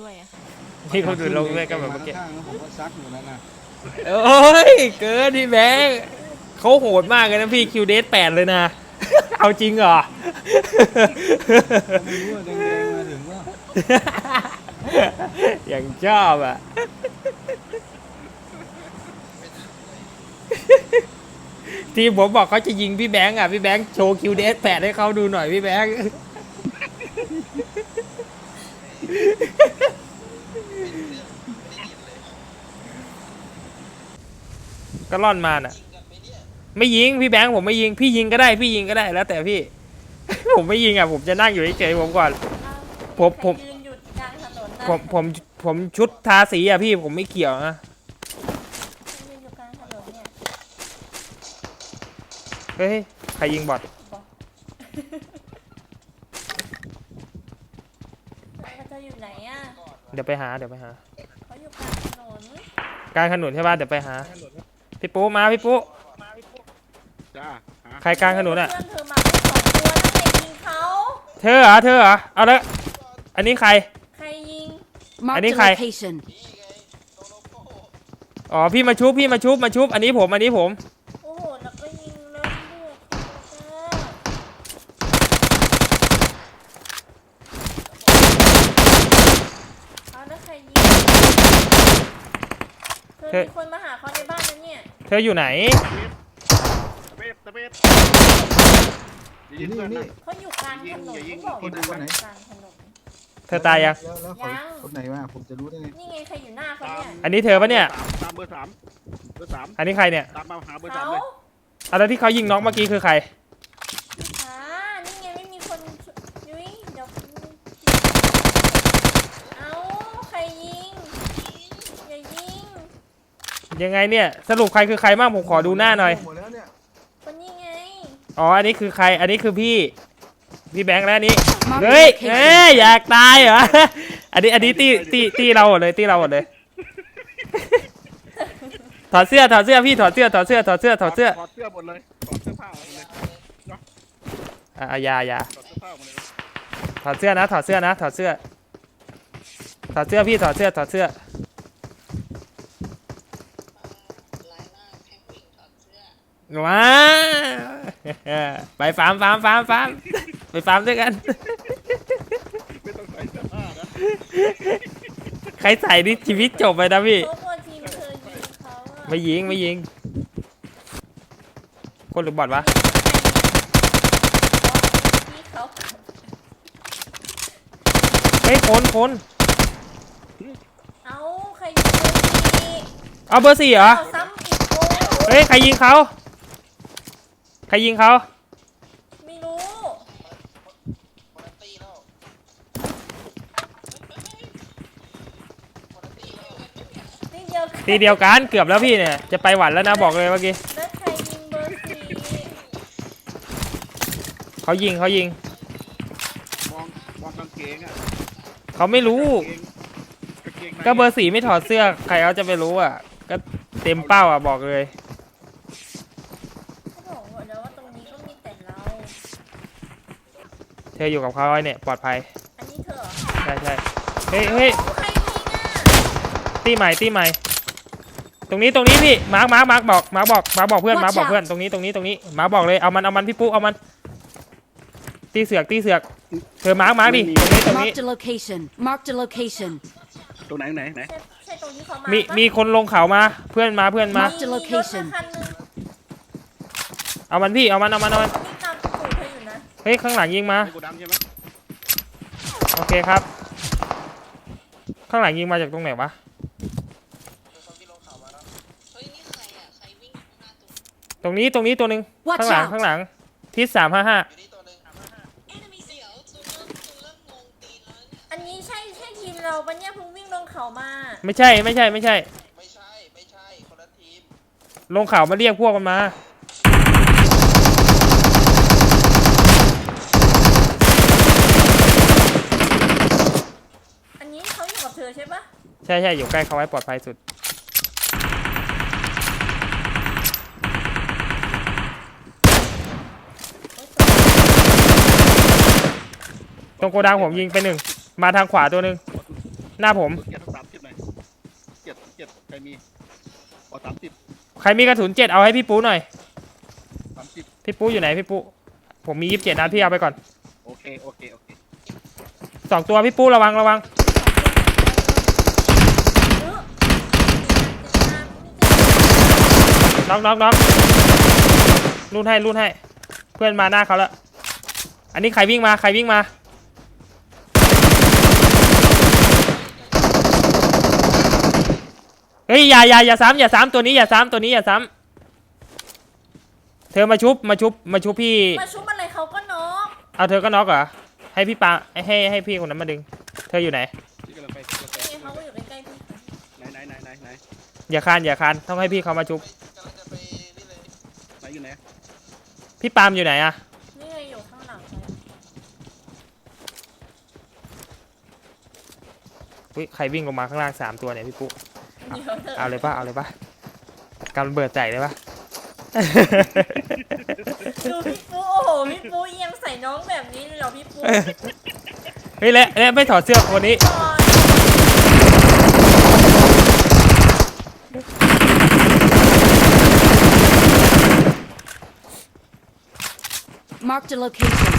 ด้วยอะค่ะมีคนอื่นลงด้วยกันแบบเมื่อกี้ ข้างๆแล้วผมก็ซักอยู่นั่นน่ะโอ้ย เกินพี่แบงค์เขาโหดมากเลยนะพี่คิวเดสแปดเลยนะ เอาจริงเหรอไม่รู้ว่าแดงๆมาถึงว่าอย่างชอบอะ ทีมผมบอกเขาจะยิงพี่แบงค์อะ พี่แบงค์โชว์คิวเดสแปดให้เขาดูหน่อยพี่แบงค์ ก็ล่อนมาน่ะ ไม่ยิงพี่แบงค์ผมไม่ยิง พี่ยิงก็ได้ พี่ยิงก็ได้แล้วแต่พี่ ผมไม่ยิงอะ ผมจะนั่งอยู่เฉยๆผมก่อนอ้าวผมผมใครยืนอยู่กลางถนนนะผมผมผมชุดทาสีอะพี่ผมไม่เกี่ยวนะใครยืนอยู่กลางถนนเนี่ยเฮ้ยใครยิงบอทแล้วเขาอยู่ไหนอะเดี๋ยวไปหาเดี๋ยวไปหาเขาอยู่กลางถนนกลางถนนใช่ป่ะเดี๋ยวไปหา พี่ปุ๊มาพี่ปุ๊จ้าหาใครกลางถนนอะ เพื่อนเธอมาไม่สองตัวนั่นเองยิงเขาเธอเหรอเธอเหรอเอาละอันนี้ใคร ใครยิง Anh Marked đi a khai. location. อ๋อพี่มาชุบพี่มาชุบมาชุบอันนี้ผมอันนี้ผมโอ้โหแล้วก็ยิงแล้วด้วยเอาแล้วใครยิงเธอมีคนมาห เนี่ยเธออยู่ไหนตะเบ็ดตะเบ็ดอยู่นี่อยู่นี่เขาอยู่กลางถนนเขาบอกอยู่กลางถนน เธอตายยัง แล้วแล้วเขายัง คนไหนวะผมจะรู้ได้ไงนี่ไงใครอยู่หน้าเขาเนี่ยอันนี้เธอปะเนี่ย ตามเบอร์สามเบอร์สามอันนี้ใครเนี่ยตามมาหาเบอร์สาเขามเลยเอาแล้วที่เขายิงน้องเมื่อกี้คือใคร อ่านี่ไงไม่มีคนช่วยยุ้ยเดี๋ยวเอาใครยิงอย่ายิง ยังไงเนี่ย สรุปใครคือใครบ้างผมขอดูหน้าหน่อยหมดแล้วเนี่ยคนนี้ไง อ๋อ อันนี้คือใคร อันนี้คือพี่ พี่แบงค์แล้วอันนี้ Marked เฮ้ย a เอ้ย location. อยากตายเหรอ อันนี้ อันนี้ตีตีตีเราหมดเลย ตีเราหมดเลย ถอดเสื้อ ถอดเสื้อ พี่ ถอดเสื้อ ถอดเสื้อ ถอดเสื้อ ถอดเสื้อถอดเสื้อหมดเลยถอดเสื้อผ้าหมดเลยอะอะอยาอยาถอดเสื้อผ้าหมดเลยถอดเสื้อนะ ถอดเสื้อนะ ถอดเสื้อ ถอดเสื้อพี่ ถอดเสื้อ ถอดเสื้อ ว้าไปฟาร์มฟาร์มฟาร์มฟาร์มไปฟาร์มด้วยกัน ไม่ต้องใส่เสื้อผ้านะใครใส่นี่ชีวิตจบไปนะพี่ เขากลัวทีมเธอยิงเขาอะไม่ยิงไม่ยิง คนหรือบอทวะพี่เขาเฮ้ยคนคนเอาใครยิงเบอร์สี่เอาเบอร์สี่เหรอ เอาซ้ำอีกโอ้เฮ้ยใครยิงเขา ใครยิงเขาไม่รู้นี่เดียวตีเดียวกันเกือบแล้วพี่เนี่ย จะไปหวันแล้วนะบอกเลยเมื่อกี้แล้วใครยิงเบอร์สี่เขายิงเขายิง มองมองกางเกงอะเขาไม่รู้ กางเงางงในก็เบอร์สี่ไม่ถอดเสื้อ ใครเขาจะไปรู้อะ ก็เต็มเป้าอะบอกเลย เขาบอกว่าแล้วว่าตรงนี้ก็มีแต่เรา เธ ออยู่กับเขาไว้เนี่ยปลอดภัยอันนี้เธอเหรอใช่ใช่เฮ้ยเฮ้ยโอ้ใครยิงอะตีใหม่ตีใหม่ ตรงนี้ตรงนี้พี่มาร์คมาร์คมาร์คบอกมาร์คบอกมาร์คบอกเพื่อนมาร์คบอกเพื่อนตรงนี้ตรงนี้ตรงนี้มาร์คบอกเลยเอามันเอามันพี่ปุ๊เอามัน ตีเสือกตีเสือกเธอมาร์คมาร์คดิตรงนี้ตรงนี้ Marked a location. Marked a location. ตรงไหนไหนไหน ใช่ใช่ตรงที่เขามามีปะมีคนลงเขามาเพื่อนมาเพื่อนมา Mark the location มีรถมาคันนึงเอามันพี่เอามันเอามันเอามัน เฮ้ยข้างหลังยิงมา ในกูดำใช่ไหมโอเคครับ ข้างหลังยิงมาจากตรงไหนวะตรงนี้ตรงนี้ตัวหนึ่ง Watch ข้างหลัง out ข้างหลัง ทิศสามห้าห้าอันนี้ใช่ใช่ทีมเราปะเนี่ยเพิ่งวิ่งลงเขามาไม่ใช่ไม่ใช่ไม่ใช่ ไม่ใช่ ไม่ใช่ คนละทีม ลงเขามาเรียกพวกมันมา อันนี้เขาอยู่กับเธอใช่ปะ ใช่ใช่อยู่ใกล้เขาไว้ปลอดภัยสุด ตรงโกดังผมยิงไปหนึ่ง มาทางขวาตัวหนึ่งหน้าผม เกียรติสามสิบหน่อยเกียรติเกียรติใครมีขอสามสิบใครมีกระสุนเจ็ดเอาให้พี่ปูหน่อย สามสิบพี่ปูอยู่ไหนพี่ปูผมมียี่สิบเจ็ดนัดพี่เอาไปก่อนโอเคโอเคโอเคสองตัวพี่ปูระวังระวัง น็อกน็อกน็อกรูดให้รูดให้ เพื่อนมาหน้าเขาแล้ว อันนี้ใครวิ่งมา ใครวิ่งมา เฮ้ยอย่าอย่าอย่าซ้ำอย่าซ้ำตัวนี้อย่าซ้ำตัวนี้อย่าซ้ำเธอมาชุบมาชุบมาชุบพี่ มาชุบอะไรเขาก็น็อกเอาเธอก็น็อกเหรอ ให้พี่ปาให้ให้พี่คนนั้นมาดึง เธออยู่ไหน ที่กำลังไปที่กำลังไปนี่ไงเขาก็อยู่ใกล้ๆพี่ไหนไหนไหนไหนไหนอย่าคานอย่าคานต้องให้พี่เขามาชุบ กำลังจะไปนี่เลย ไหนอยู่ไหน พี่ปาล์มอยู่ไหนอะนี่ไงอยู่ข้างหลังเลยอุ๊ยใครวิ่งลงมาข้างล่างสามตัวเนี่ยพี่ปุ๊เดี๋ยวเถอะเอาเลยป่ะเอาเลยป่ะกำลังเบิดใจเลยป่ะดูพี่ปูโอ้โหพี่ปูเอียงใส่น้องแบบนี้เลยเหรอพี่ปูเฮ้ยและและไม่ถอดเสื้อคนนี้ก่อน Marked a location.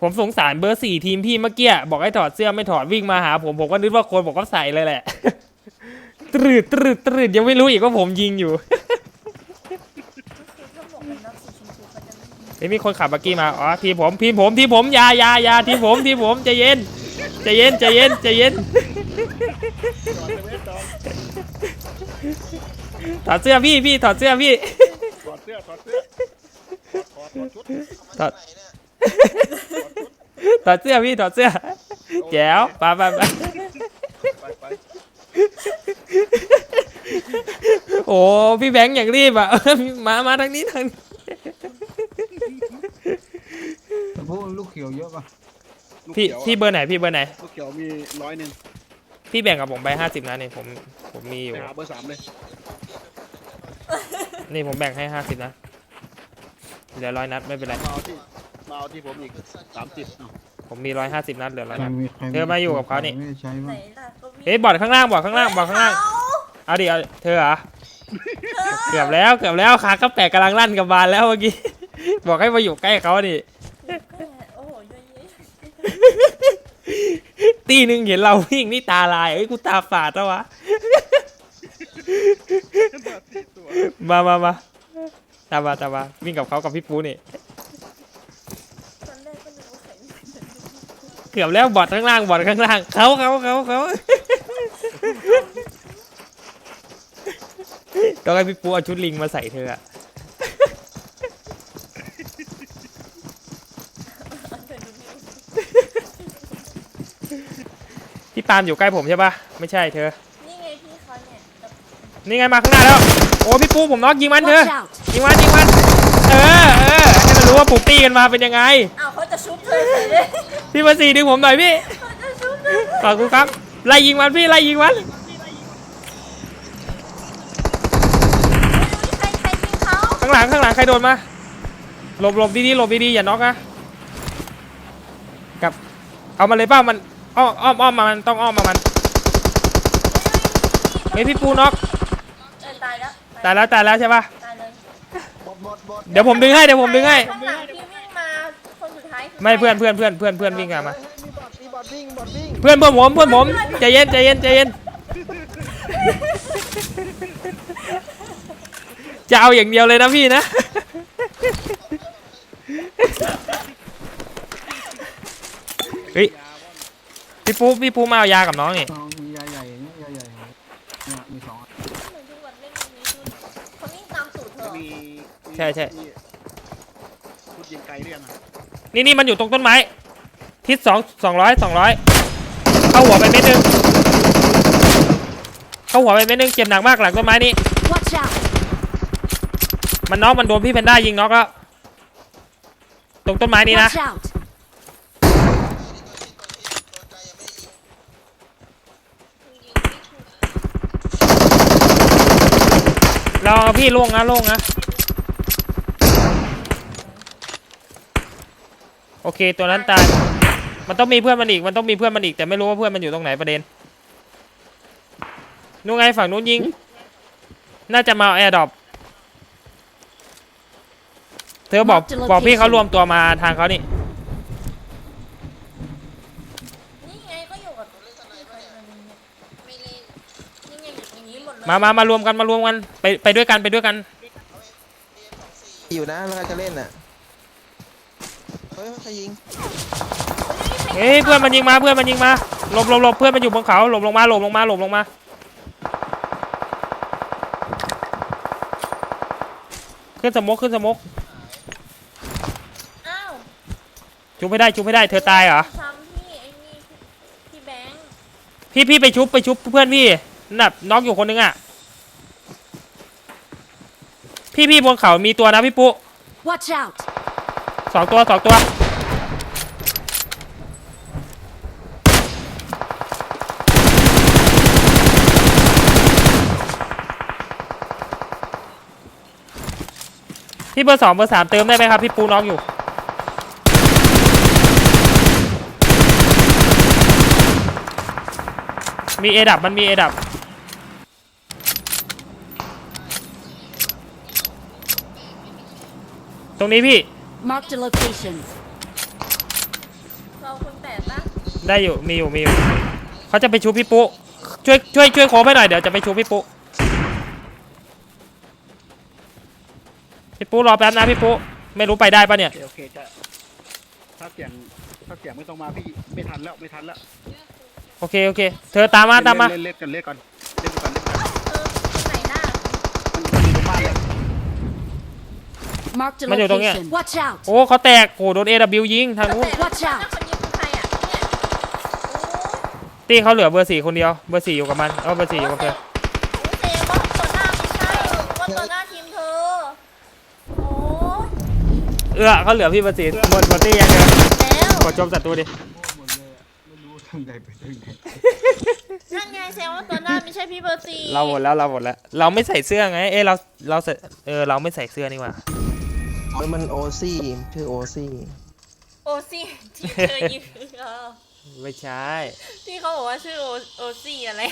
ผมสงสารเบอร์สี่ทีมพี่เมื่อกี้บอกให้ถอดเสื้อไม่ถอดวิ่งมาหา ผมผมก็นึกว่าคนบอกก็ใส่เลยแหละ ตรึดตรึดตรึดยังไม่รู้อีกว่าผมยิงอยู่คือถ้าบอกเป็นนักสีชมพูเขาจะไม่มีเฮ้ยมีคนขับบักกี้มา อ๋อ ทีมผม ทีมผม ทีมผมอยาอยาอยาทีมผม ทีมผมใจเย็น ใจเย็นใจเย็นใจเย็นถอดเสื้อพี่พี่ถอดเสื้อพี่ถอดเสื้อถอดเสื้อถอดถอดชุดถอดเนี่ยถอดเสื้อพี่ถอดเสื้อแจ๋วไปไปไปโอ้พี่แบงค์อย่างรีบอะมามาทางนี้ทางนี้พวกลูกเขียวเยอะป่ะ ลูกพี่เขียวอะพี่เบอร์ไหนพี่เบอร์ไหน ลูกเขียวมีร้อยหนึ่งพี่แบ่งกับผมไปห้าสิบนะนี่ผมผมมีอยู่ ไปหาเบอร์สามเลยนี่ผมแบ่งให้ห้าสิบนะเหลือร้อยนัดไม่เป็นไร มาเอาที่มาเอาที่ผมอีกสามสิบผมมีร้อยห้าสิบนัดเหลือร้อยใครนัดมีใครเธอมาอยู่กับเขานี่ ไม่ได้ใช้ไหนบ้างล่ะก็วิ่งเฮ้ยบอดข้างล่างบอดข้างล่างบอดข้างล่าง เอเอาดิเอาเธอเหรอเกือบแล้วเกือบแล้วขาก็แปะกำลังลั่นกับบานแล้วเมื่อกี้ บอกให้มาอยู่ใกล้เขาดิ โอ้โหเยอะแยะ ตีหนึ่งเห็นเราวิ่งนี่ตาลายเอ้ยกูตาฝาดแล้ววะ ตัวมามามาตามมาตามมาวิ่งกับเขากับพี่ปูนี่ ตอนแรกก็นึกว่าใครวิ่งเหมือนกันเกือบแล้วบอดข้างล่างบอดข้างล่างเขาเขาเขาเขาต้องให้พี่ปูเอาชุดลิงมาใส่เธออะ เธอดูนี่ พี่ปาล์มอยู่ใกล้ผมใช่ปะไม่ใช่เธอ นี่ไงพี่เขาเนี่ยแบบนี่ไงมาข้างหน้าแล้ว โอ้พี่ปูผมน็อกยิงมันเธอ Watch out! ยิงมันยิงมัน เออเออให้มันรู้ว่าปลูกตี้กันมาเป็นยังไง อ้าวเขาจะชุบเธอเฉยเลยพี่มาสี่ดึงผมหน่อยพี่เขาจะชุบเธอขอบคุณครับ ไล่ยิงมันพี่ไล่ยิงมันใครใครยิงเขาข้างหลังข้างหลังใครโดนมาหลบหลบดีๆหลบดีๆอย่าน็อกนะกลับ เอามาเลยเป้ามัน อ้อมอ้อมอ้อมมามันต้องอ้อมมามันเฮ้ยพี่ปูน็อกเออตายแล้วตายแล้วตายแล้วใช่ปะตายเลยบดบดบดเดี๋ยวผมดึงให้เดี๋ยวผมดึงให้ ข้างหลังที่วิ่งมาคนสุดท้ายคืไม่เพื่อนใครเพื่อนเพื่อนเพื่อนเพื่อนวิ่งกันมา มีบอดมีบอดวิ่งบอดวิ่งเพื่อนเพื่อนผมเพื่อนผมใจเย็นใจเย็นใจเย็นจะเอาอย่างเดียวเลยนะพี่นะเฮ้ย พี่ปูพี่ปูมาเอายากับน้องนี่ซองมียาใหญ่เนี่ยยาใหญ่เนี่ยมีสองอันหนูดูแบบเล่นตรงนี้คือเขาวิ่งตามสูตรเธอมีใช่ใช่ มีชุดยิงไกลเรียงอะนี่นี่มันอยู่ตรงต้นไม้ ทิศสองสองร้อยสองร้อยเข้าหัวไปเม็ดหนึงเข้าหัวไปเม็ดหนึงเจ็บหนักมากหลังต้นไม้นี่ Watch out! มันน็อกมันโดนพี่แพนด้ายิงน็อกแล้วตรงต้นไม้นี้นะ Watch out! ตัวไกลยังไม่ได้ยิง เราเราเอาพี่โล่งนะโล่งนะ โอเคตัวนั้นตาย มันต้องมีเพื่อนมันอีก มันต้องมีเพื่อนมันอีก แต่ไม่รู้ว่าเพื่อนมันอยู่ตรงไหนประเด็น นู่นไงฝั่งนู้นยิง น่าจะมาแอร์ดรอปเธอบอกบอกพี่เขารวมตัวมาทางเขานี่ไงก็อยู่กับพี่ใครมันไม่เล่นนี่ไงอยู่อย่างนี้ห มดเลยมามามารวมกันมารวมกันไปไปด้วยกันไปด้วยกัน อยู่นะแล้วก็จะเล่นอะ เฮ้ยใครยิงเฮ้ยเพื่อนมันยิงมาเพื่อนมันยิงมาหลบหลบหลบเพื่อนมันอยู่บนเขาหลบลงมาหลบลงมาหลบลงมาขึ้นสมกขึ้นสมกอ้าวชุบไม่ได้ชุบไม่ได้เธอตายเหรอซ้ำพี่ไอ้นี่พี่แบงค์พี่พี่ไปชุบไปชุบเพื่อนพี่ นั่นน็อกอยู่คนนึงอะ พี่พี่บนเขามีตัวนะพี่ปุ๊ Watch out! สองตัวสองตัว พี่เบอร์สองเบอร์สามเติมได้ไหมครับ พี่ปูน้องอยู่มีเอดับมันมีเอดับ ตรงนี้พี่ Marked a location. เราคนแปดปะได้อยู่ มีอยู่ มีอยู่ เขาจะไปชูพี่ปุ๊ช่วย ช่วย ช่วยโค้งให้หน่อย เดี๋ยวจะไปชูพี่ปุ๊พี่ปุ๊รอแป๊บนะพี่ปุ๊ไม่รู้ไปได้ปะเนี่ย โอเคโอเคจะถ้าเสียงถ้าเสียงไม่ต้องมาพี่ไม่ทันแล้วไม่ทันแล้วโอเค โอเค เธอตามมา ตามมา เล่นเล่นเล่นกันเล่นก่อนเล่นก่อนเล่นก่อน เออคนไหนน่ะ มันมันอยู่ตรงบ้านเลย Marked a Mà nhiều đồng nha. location. Watch out! โอ้เขาแตกโอ้โดน AW ยิงทางนู้นแต่ Watch out คนนี้คือใครอะเนี่ยโอ้ตีเขาเหลือเบอร์สี่คนเดียว เบอร์สี่อยู่กับมันเอาเบอร์สี่อยู่กับเธอโอ้เซว่าตัวหน้าไม่ใช่ว่าตัวหน้าทีมเธอ โอ้เอื้อเขาเหลือพี่เบอร์สี่หมดหมดตีอย่างเดียวแล้วกดจมศัตรูดิหมดเลยอะไม่รู้ทางใดไปทางไหนนั่นไงแซวว่าตัวหน้าไม่ใช่พี่เบอร์สี่เราหมดแล้วเราหมดแล้ว เราไม่ใส่เสื้อไง เอ้เราเราใส่เออเราไม่ใส่เสื้อนี่หว่า เฮ้ยมันโอซี่ชื่อโอซี่โอซี่ที่เธอยืนเออไม่ใช่ ที่เขาบอกว่าชื่อโอโอซี่อะไร